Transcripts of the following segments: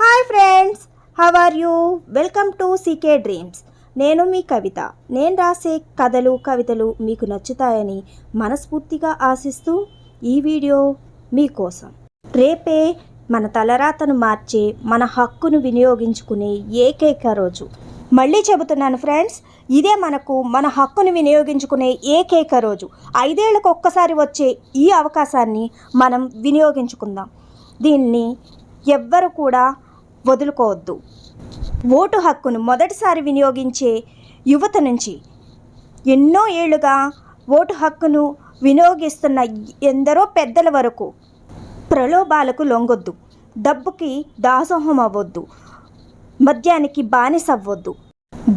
Hi friends how are you welcome to CK dreams నేను మీ కవిత. నేను రాసే కథలు కవితలు మీకు నచ్చుతాయని మనస్ఫూర్తిగా ఆశిస్తూ ఈ వీడియో మీకోసం రేపే మన తలరాతను మార్చే మన హక్కును వినియోగించుకునే ఏకైక రోజు. మళ్ళీ చెబుతున్నాను ఫ్రెండ్స్ ఇదే మనకు మన హక్కును వినియోగించుకునే ఏకైక రోజు. ఐదేళ్ళకు ఒక్కసారి వచ్చే ఈ అవకాశాన్ని మనం వినియోగించుకుందాం. దీన్ని ఎవ్వరు కూడా వదులుకోవద్దు. ఓటు హక్కును మొదటిసారి వినియోగించే యువత నుంచి ఎన్నో ఏళ్ళుగా ఓటు హక్కును వినియోగిస్తున్న ఎందరో పెద్దల వరకు ప్రలోభాలకు లొంగొద్దు. డబ్బుకి దాసోహం అవ్వద్దు. మద్యానికి బానిస అవ్వద్దు.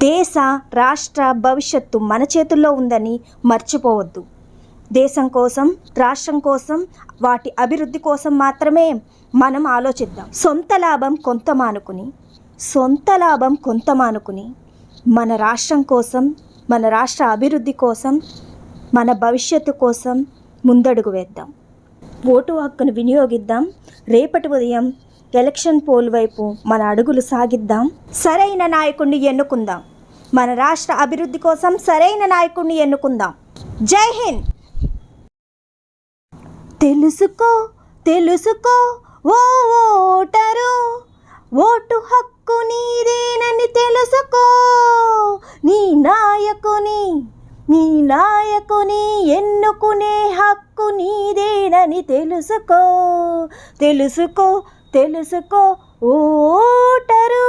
దేశ రాష్ట్ర భవిష్యత్తు మన చేతుల్లో ఉందని మర్చిపోవద్దు. దేశం కోసం రాష్ట్రం కోసం వాటి అభివృద్ధి కోసం మాత్రమే మనం ఆలోచిద్దాం. సొంత లాభం కొంత మానుకుని సొంత లాభం కొంత మానుకుని మన రాష్ట్రం కోసం మన రాష్ట్ర అభివృద్ధి కోసం మన భవిష్యత్తు కోసం ముందడుగు వేద్దాం. ఓటు హక్కును వినియోగిద్దాం. రేపటి ఉదయం ఎలక్షన్ పోల్ వైపు మన అడుగులు సాగిద్దాం. సరైన నాయకుడిని ఎన్నుకుందాం. మన రాష్ట్ర అభివృద్ధి కోసం సరైన నాయకుడిని ఎన్నుకుందాం. జై హింద్! తెలుసుకో తెలుసుకో ఓ ఓటరు. ఓటు హక్కు నీదేనని తెలుసుకో. నీ నాయకుని నీ నాయకుని ఎన్నుకునే హక్కు నీదేనని తెలుసుకో. తెలుసుకో తెలుసుకో ఓటరు.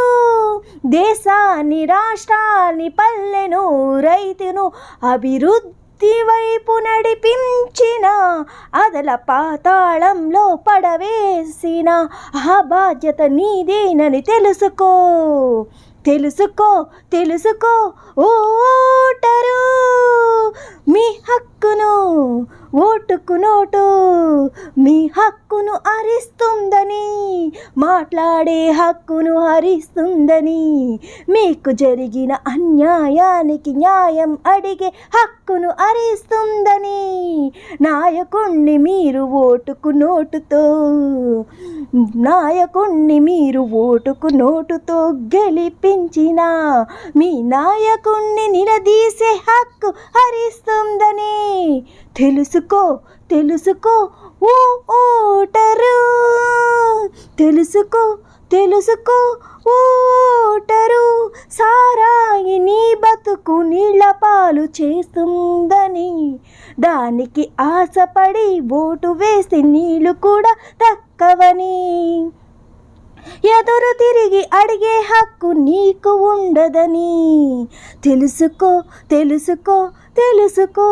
దేశాన్ని రాష్ట్రాన్ని పల్లెను రైతును అభివృద్ధి వైపు నడిపించిన అదల పాతాళంలో పడవేసిన ఆ బాధ్యత నీదేనని తెలుసుకో. తెలుసుకో తెలుసుకో ఓటరు మీ హక్కును ఓటుకు నోటు మీ హక్కును హరిస్తుందని మాట్లాడే హక్కును హరిస్తుందని మీకు జరిగిన అన్యాయానికి న్యాయం అడిగే హక్కును హరిస్తుందని నాయకుణ్ణి మీరు ఓటుకు నోటుతో నాయకుణ్ణి మీరు ఓటుకు నోటుతో గెలిపించిన మీ నాయకుణ్ణి నిలదీసే హక్కు హరిస్తుందని తెలుసుకో తెలుసుకో ఓ ఓటరు. తెలుసుకో తెలుసుకో ఓటరు సారాయి నీ బతుకు నీళ్ళ పాలు చేస్తుందని. దానికి ఆశపడి ఓటు వేసి నీళ్ళు కూడా తక్కువ ఎదురు తిరిగి అడిగే హక్కు నీకు ఉండదని. తెలుసుకో తెలుసుకో తెలుసుకో.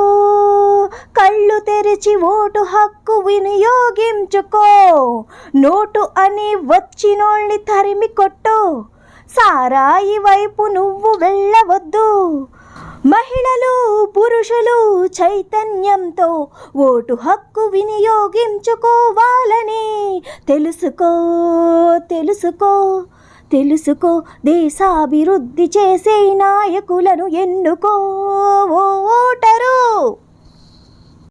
కళ్ళు తెరిచి ఓటు హక్కు వినియోగించుకో. నోటు అని వచ్చినోళ్ళని తరిమి కొట్టు. సారాయి వైపు నువ్వు వెళ్ళవద్దు. మహిళలు పురుషులు చైతన్యంతో ఓటు హక్కు వినియోగించుకోవాలని. తెలుసుకో తెలుసుకో తెలుసుకో దేశాభివృద్ధి చేసే నాయకులను ఎన్నుకో ఓ ఓటరు.